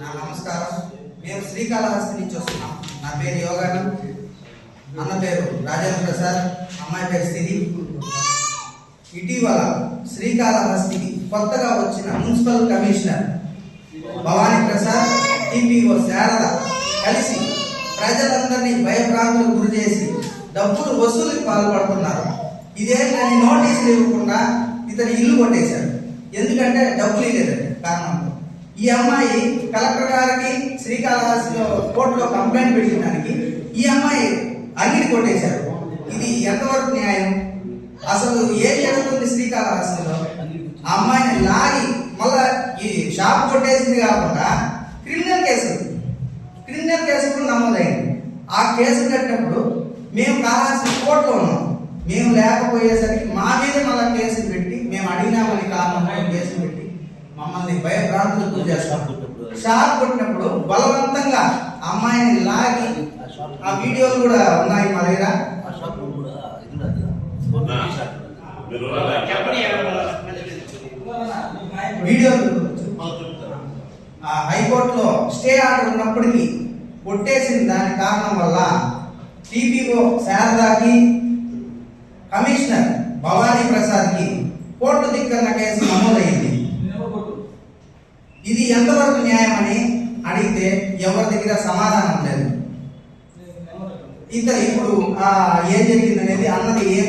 నా నమస్కారం. మేము శ్రీకాళహస్తి నుంచి వస్తున్నాం. నా పేరు యోగానంద్ అన్న పేరు రాజేంద్ర ప్రసాద్. అమ్మాయి పేరు స్థితి ఇటీవల శ్రీకాళహస్తికి కొత్తగా వచ్చిన municipal commissioner Bhavani Prasad TPO Sarada కలిసి ప్రజలందరినీ భయభ్రాంతులకు గురి చేసి డబ్బులు వసూలుకి పాల్పడుతున్నారు. ఇదేంటని నోటీసులు ఇవ్వకుండా ఇతని ఇల్లు కొట్టేశారు. ఎందుకంటే డబ్బులు ఇవ్వలేదండి కారణంతో ఈ అమ్మాయి కలెక్టర్ గారికి శ్రీకాళహస్తిలో కోర్టులో కంప్లైంట్ పెట్టిన దానికి ఈ అమ్మాయి అంగిడి కొట్టేశారు. ఇది ఎంతవరకు న్యాయం? అసలు ఏం జరుగుతుంది శ్రీకాళహస్తిలో? ఆ అమ్మాయిని లాగి మళ్ళా ఈ షాప్ కొట్టేసింది కాకుండా క్రిమినల్ కేసు క్రిమినల్ కేసు కూడా నమోదైంది. ఆ కేసు కట్టినప్పుడు మేము కావాల్సిన కోర్టులో ఉన్నాం. మేము లేకపోయేసరికి మా మీద మళ్ళీ కేసు పెట్టి మేము అడిగినామని కారణంగా కేసు పెట్టి మమ్మల్ని భయభ్రాంతులకు గురి చేస్తాం షాప్ కొట్టినప్పుడు బలవంతంగా అమ్మాయిని లాగి ఆ వీడియోలు కూడా ఉన్నాయి మా దగ్గర. మీరు వీడియోలు ఆ హైకోర్టులో స్టే ఆర్డర్ ఉన్నప్పటికీ కొట్టేసిన దాని కారణం వల్ల టీపీఓ శారదాకి కమిషనర్ భవానీ ప్రసాద్కి కోర్టు దిక్కన్న కేసు నమోదైంది. ఇది ఎంతవరకు న్యాయమని అడిగితే ఎవరి దగ్గర సమాధానం లేదు. ఇంత ఇప్పుడు ఆ ఏం జరిగింది అనేది అన్నది ఏమి